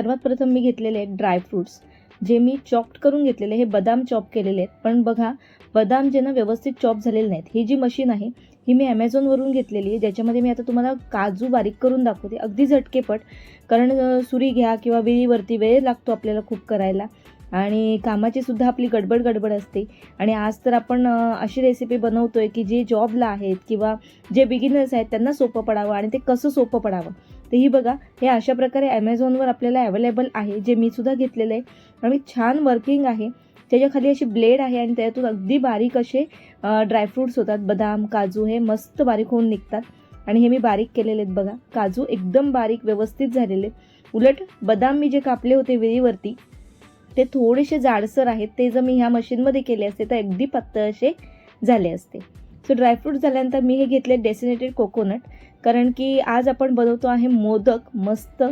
सर्वात प्रथम मी घेतलेले आहेत ड्रायफ्रूट्स जे मी चॉप्ड करून घेतलेले हे बदाम चॉप केलेले आहेत. पण बघा बदाम जे ना व्यवस्थित चॉप झालेले नाहीत. ही जी मशीन आहे ही मी ॲमेझॉनवरून घेतलेली आहे. ज्याच्यामध्ये मी आता तुम्हाला काजू बारीक करून दाखवते. अगदी झटकेपट. कारण सुरी घ्या किंवा वेळीवरती वेळ लागतो आपल्याला खूप करायला. आणि कामाची सुद्धा आपली गडबड गडबड असते. आणि आज तर आपण अशी रेसिपी बनवतोय की जे जॉबला आहेत किंवा जे बिगिनर्स आहेत त्यांना सोपं पडावं आणि ते कसं सोपं पडावं. तर ही बघा हे अशा प्रकारे ॲमेझॉनवर आपल्याला अवेलेबल आहे जे मी सुद्धा घेतलेलं आहे. आणि छान वर्किंग आहे. त्याच्याखाली अशी ब्लेड आहे आणि त्यातून अगदी बारीक असे ड्रायफ्रूट्स होतात. बदाम काजू हे मस्त बारीक होऊन निघतात. आणि हे मी बारीक केलेले आहेत बघा. काजू एकदम बारीक व्यवस्थित झालेले आहेत. उलट बदाम मी जे कापले होते वेळीवरती ते थोडेसे जाडसर आहेत. ते जर मी ह्या मशीनमध्ये केले असते तर अगदी पातळ असे झाले असते. सो ड्रायफ्रूट झाल्यानंतर मी हे घेतले डेसिनेटेड कोकोनट कारण की आज आपण बनवतो आहे मोदक मस्त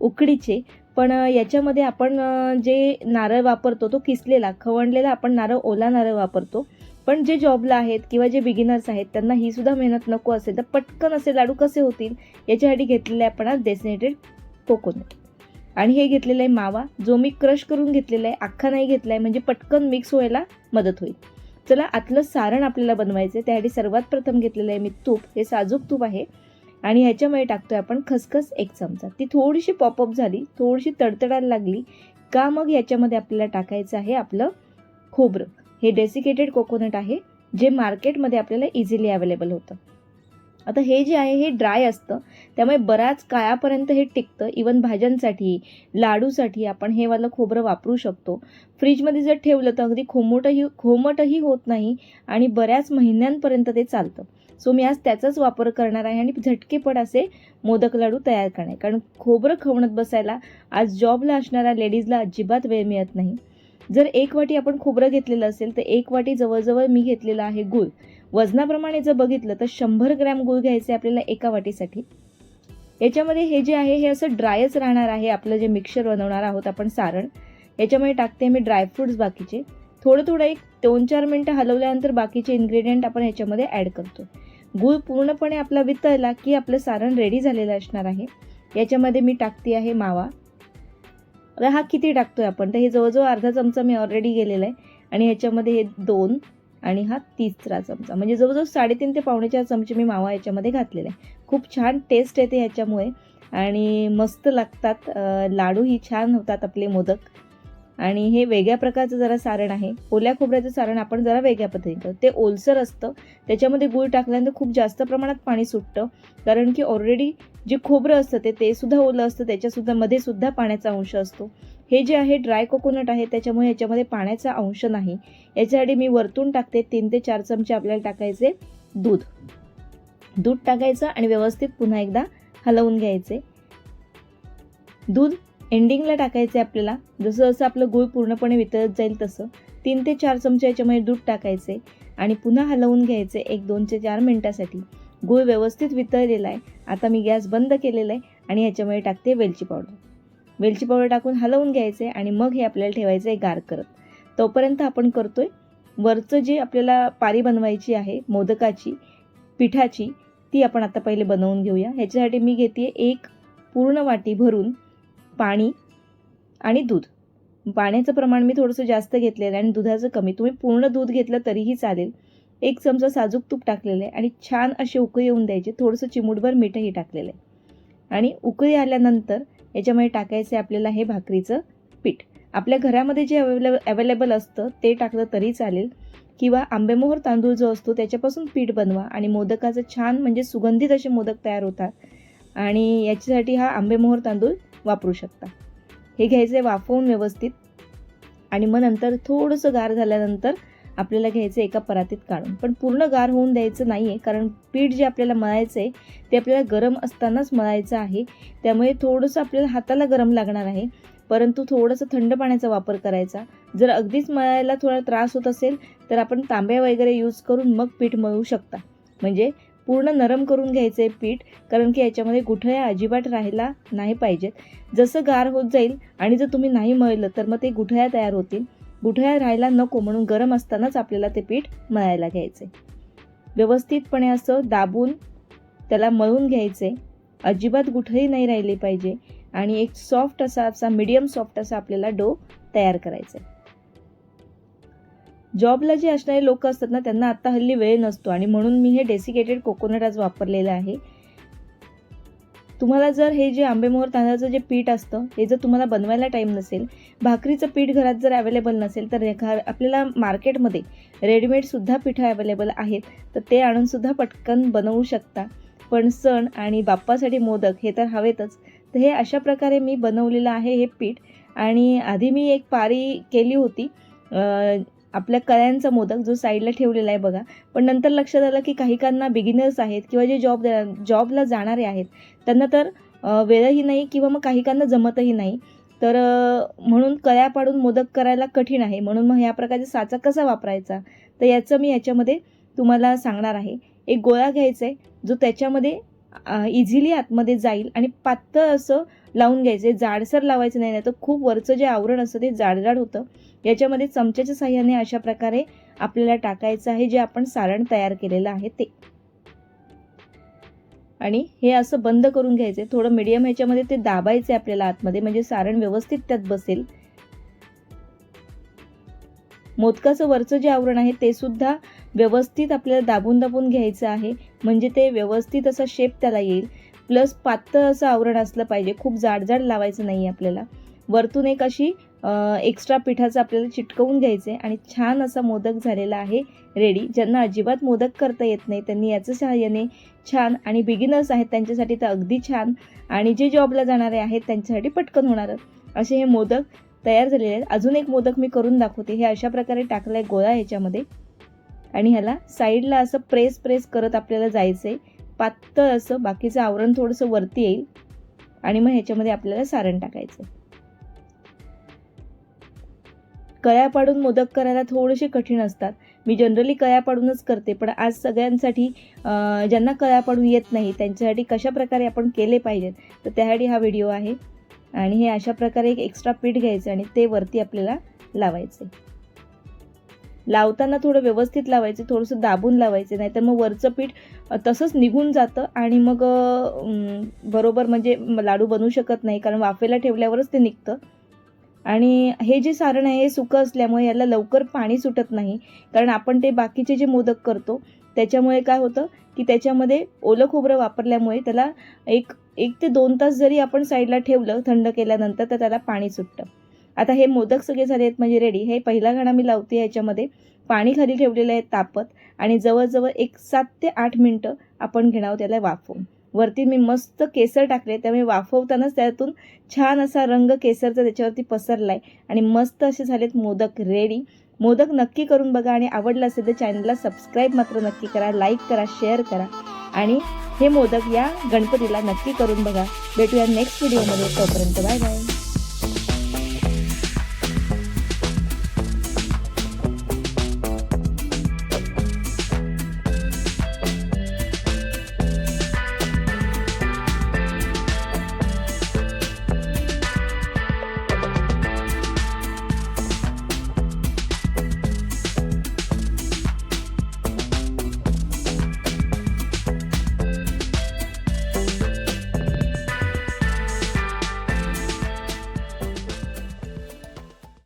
उकडीचे. पण याच्यामध्ये आपण जे नारळ वापरतो तो किसलेला खवणलेला आपण नारळ ओला नारळ वापरतो. पण जे जॉबला आहेत किंवा जे बिगिनर्स आहेत त्यांना ही सुद्धा मेहनत नको असेल तर पटकन असे लाडू कसे होतील? याच्यासाठी घेतलेले आहे आपण आज डेसिनेटेड कोकोनट आणि हे घेतलेलं आहे मावा. जो मी क्रश करून घेतलेला आहे अख्खा नाही घेतला आहे म्हणजे पटकन मिक्स व्हायला मदत होईल. चला आतलं सारण आपल्याला बनवायचं आहे त्यासाठी सर्वात प्रथम घेतलेलं आहे मी तूप. हे साजूक तूप आहे. आणि ह्याच्यामध्ये टाकतोय आपण खसखस एक चमचा. ती थोडीशी पॉपअप झाली थोडीशी तडतडायला लागली का मग याच्यामध्ये आपल्याला टाकायचं आहे आपलं खोबरं. हे डेसिकेटेड कोकोनट आहे जे मार्केटमध्ये आपल्याला इझिली अवेलेबल होतं. आता हे जे आहे हे ड्राय असतं. त्यामुळे बऱ्याच काळापर्यंत हे टिकतं. इवन भाज्यांसाठी लाडूसाठी आपण हे वालं खोबरं वापरू शकतो. फ्रीजमध्ये जर ठेवलं तर अगदी खोमटही खोमटही होत नाही आणि बऱ्याच महिन्यांपर्यंत ते चालतं. सो मी आज त्याचाच वापर करणार आहे आणि झटकेपट असे मोदक लाडू तयार करणार आहे. कारण खोबरं खवणत बसायला आज जॉबला असणाऱ्या लेडीजला अजिबात वेळ मिळत नाही. जर एक वाटी आपण खोबरं घेतलेलं असेल तर एक वाटी जवळजवळ मी घेतलेला आहे गूळ. वजनाप्रमाणे जर बघितलं तर शंभर ग्रॅम गूळ घ्यायचे आपल्याला एका वाटीसाठी. याच्यामध्ये हे जे आहे हे असं ड्रायच राहणार आहे आपलं जे मिक्सर बनवणार आहोत आपण सारण. याच्यामध्ये टाकते मी ड्रायफ्रुट्स बाकीचे. थोडं थोडं एक दोन चार मिनटं हलवल्यानंतर बाकीचे इन्ग्रेडियंट आपण ह्याच्यामध्ये ॲड करतो. गूळ पूर्णपणे आपला वितळला की आपलं सारण रेडी झालेलं असणार आहे. याच्यामध्ये मी टाकते आहे मावा. आता हा किती टाकतो आहे आपण? तर हे जवळजवळ अर्धा चमचा मी ऑलरेडी गेलेला आहे. आणि ह्याच्यामध्ये हे दोन आणि हा तिसरा चमचा. म्हणजे जवळजवळ साडेतीन ते पावणे चार चमचे मी मावा याच्यामध्ये घातलेला आहे. खूप छान टेस्ट येते ह्याच्यामुळे. आणि मस्त लागतात लाडूही लाडू ही छान होतात आपले मोदक. आणि हे वेगळ्या प्रकारचं जरा सारण आहे. ओल्या खोबऱ्याचं सारण आपण जरा वेगळ्या पद्धतीने करतो. ते ओलसर असतं. त्याच्यामध्ये गूळ टाकल्यानंतर खूप जास्त प्रमाणात पाणी सुटतं. कारण की ऑलरेडी जे खोबरं असतं ते ते सुद्धा ओलं असतं. त्याच्यासुद्धा मध्ये सुद्धा पाण्याचा अंश असतो. हे जे आहे ड्राय कोकोनट आहे त्याच्यामुळे याच्यामध्ये पाण्याचा अंश नाही. याच्यासाठी मी वरतून टाकते तीन ते चार चमचे आपल्याला टाकायचे दूध. दूध टाकायचं आणि व्यवस्थित पुन्हा एकदा हलवून घ्यायचे. दूध एंडिंगला टाकायचे आपल्याला. जसं जसं आपलं गूळ पूर्णपणे वितळत जाईल तसं तीन ते चार चमचे याच्यामध्ये दूध टाकायचे आणि पुन्हा हलवून घ्यायचे एक दोन ते चार मिनटासाठी. गूळ व्यवस्थित वितळलेला आहे. आता मी गॅस बंद केलेला आहे आणि ह्याच्यामध्ये टाकते वेलची पावडर. वेलची पावडर टाकून हलवून घ्यायचे आणि मग हे आपल्याला ठेवायचं आहे गार करत. तोपर्यंत आपण करतोय वरचं जे आपल्याला पारी बनवायची आहे मोदकाची पिठाची ती आपण आता पहिले बनवून घेऊया. ह्याच्यासाठी मी घेते एक पूर्ण वाटी भरून पाणी आणि दूध. पाण्याचं प्रमाण मी थोडंसं जास्त घेतलेलं आहे आणि दुधाचं कमी. तुम्ही पूर्ण दूध घेतलं तरीही चालेल. एक चमचा साजूक तूप टाकलेलं आहे आणि छान असे उकळी येऊन द्यायचे. थोडंसं चिमूटभर मीठही टाकलेलं आहे. आणि उकळी आल्यानंतर याच्यामध्ये टाकायचं आहे आपल्याला हे भाकरीचं पीठ. आपल्या घरामध्ये जे अवेलेबल अवेलेबल असतं ते टाकलं तरी चालेल. किंवा आंबेमोहर तांदूळ जो असतो त्याच्यापासून पीठ बनवा आणि मोदकाचं छान म्हणजे सुगंधित असे मोदक तयार होतात. आणि याच्यासाठी हा आंबेमोहर तांदूळ वापरू शकता. हे घ्यायचे वाफवून व्यवस्थित आणि मग नंतर थोडंसं गार झाल्यानंतर आपल्याला घ्यायचं एका परातीत काढून. पण पूर्ण गार होऊन द्यायचं नाही आहे कारण पीठ जे आपल्याला मळायचं आहे ते आपल्याला गरम असतानाच मळायचं आहे. त्यामुळे थोडंसं आपल्याला हाताला गरम लागणार आहे. परंतु थोडंसं थंड पाण्याचा वापर करायचा. जर अगदीच मळायला थोडा त्रास होत असेल तर आपण तांब्या वगैरे यूज करून मग पीठ मळू शकता. म्हणजे पूर्ण नरम करून घ्यायचं आहे पीठ कारण की याच्यामध्ये गुठळ्या अजिबात राहायला नाही पाहिजेत. जसं गार होत जाईल आणि जर तुम्ही नाही मळलं तर मग ते गुठळ्या तयार होतील. गुठळ्या राहायला नको म्हणून गरम असतानाच आपल्याला ते पीठ मळायला घ्यायचे. व्यवस्थितपणे असं दाबून त्याला मळून घ्यायचे. अजिबात गुठळी नाही राहिली पाहिजे आणि एक सॉफ्ट असा असा मीडियम सॉफ्ट असा आपल्याला डो तयार करायचा आहे. जॉबला जे असणारे लोक असतात ना त्यांना आत्ता हल्ली वेळ नसतो. आणि म्हणून मी हे डेसिकेटेड कोकोनट आज वापरलेलं आहे. तुम्हाला जर हे जे आंबेमोहर तांदळाचं जे पीठ असतं हे जर तुम्हाला बनवायला टाईम नसेल भाकरीचं पीठ घरात जर अवेलेबल नसेल तर घर आपल्याला मार्केटमध्ये रेडीमेडसुद्धा पिठं अवेलेबल आहेत. तर ते आणूनसुद्धा पटकन बनवू शकता. पण सण आणि बाप्पासाठी मोदक हे तर हवेतच. तर हे अशा प्रकारे मी बनवलेलं आहे हे पीठ. आणि आधी मी एक पारी केली होती. आपल्या कळ्यांचा मोदक जो साईडला ठेवलेला आहे बघा. पण नंतर लक्षात आलं की काही काहींना बिगिनर्स आहेत किंवा जे जॉब जॉबला जाणारे आहेत त्यांना तर वेळही नाही किंवा मग काही काहींना जमतही नाही. तर म्हणून कळ्या पाडून मोदक करायला कठीण आहे. म्हणून मग ह्या प्रकारचा साचा कसा वापरायचा? तर याचं मी याच्यामध्ये तुम्हाला सांगणार आहे. एक गोळा घ्यायचा आहे जो त्याच्यामध्ये इझिली आतमध्ये जाईल आणि पातळ असं लावून घ्यायचं. आहे जाडसर लावायचं नाही तर खूप वरचं जे आवरण असतं ते जाडजाड होतं. याच्यामध्ये चमच्याच्या साह्याने अशा प्रकारे आपल्याला टाकायचं आहे जे आपण सारण तयार केलेलं आहे ते. आणि हे असं बंद करून घ्यायचं आहे. थोडं मिडियम ह्याच्यामध्ये ते दाबायचं आहे आपल्याला आतमध्ये म्हणजे सारण व्यवस्थित त्यात बसेल. मोदकाचं वरचं जे आवरण आहे ते सुद्धा व्यवस्थित आपल्याला दाबून दाबून घ्यायचं आहे. म्हणजे ते व्यवस्थित असा शेप त्याला येईल. प्लस पातळ असं आवरण असलं पाहिजे. खूप जाडजाड लावायचं नाही आपल्याला. वरतून एक अशी एक्स्ट्रा पिठाचं आपल्याला चिटकवून घ्यायचं आहे आणि छान असा मोदक झालेला आहे रेडी. ज्यांना अजिबात मोदक करता येत नाही त्यांनी याचं सहाय्याने छान आणि बिगिनर्स आहेत त्यांच्यासाठी तर अगदी छान. आणि जे जॉबला जाणारे आहेत त्यांच्यासाठी पटकन होणार असे हे मोदक तयार झालेले आहेत. अजून एक मोदक मी करून दाखवते. हे अशा प्रकारे टाकलं आहे गोळा ह्याच्यामध्ये. आणि ह्याला साईडला असं प्रेस प्रेस करत आपल्याला जायचं आहे पातळ असं बाकीचं आवरण थोडंसं वरती येईल. आणि मग ह्याच्यामध्ये आपल्याला सारण टाकायचं कळ्या पाडून मोदक करायला थोडेसे कठीण असतात. मी जनरली कळ्या पाडूनच करते पण आज सगळ्यांसाठी ज्यांना कळ्या पाडून येत नाही त्यांच्यासाठी कशा प्रकारे आपण केले पाहिजेत तर त्यासाठी हा व्हिडिओ आहे. आणि हे अशा प्रकारे एक एक्स्ट्रा पीठ घ्यायचं आणि ते वरती आपल्याला लावायचे लावताना थोडं व्यवस्थित लावायचं थोडंसं दाबून लावायचं नाही तर मग वरचं पीठ तसंच निघून जातं आणि मग बरोबर म्हणजे लाडू बनवू शकत नाही कारण वाफेला ठेवल्यावरच ते निघतं. आणि हे जे सारण आहे हे सुकं असल्यामुळे याला लवकर पाणी सुटत नाही कारण आपण ते बाकीचे जे मोदक करतो त्याच्यामुळे काय होतं की त्याच्यामध्ये ओलं खोबरं वापरल्यामुळे त्याला एक एक ते दोन तास जरी आपण साईडला ठेवलं थंड केल्यानंतर तर त्याला पाणी सुटतं. आता हे मोदक सगळे झाले आहेत म्हणजे रेडी हे पहिला घाणा मी लावते याच्यामध्ये. पाणी खाली ठेवलेलं आहे तापत आणि जवळजवळ एक सात ते आठ मिनटं आपण घेणार त्याला वाफवून. वरती मी मस्त केसर टाकले त्यामुळे वाफवतानाच त्यातून छान असा रंग केसरचा त्याच्यावरती पसरला आहे आणि मस्त असे झालेत मोदक रेडी मोदक नक्की करून बघा आणि आवडलं असेल तर चॅनलला सबस्क्राईब मात्र नक्की करा लाईक करा शेअर करा आणि हे मोदक या गणपतीला नक्की करून बघा. भेटूया नेक्स्ट व्हिडिओमध्ये तोपर्यंत बाय बाय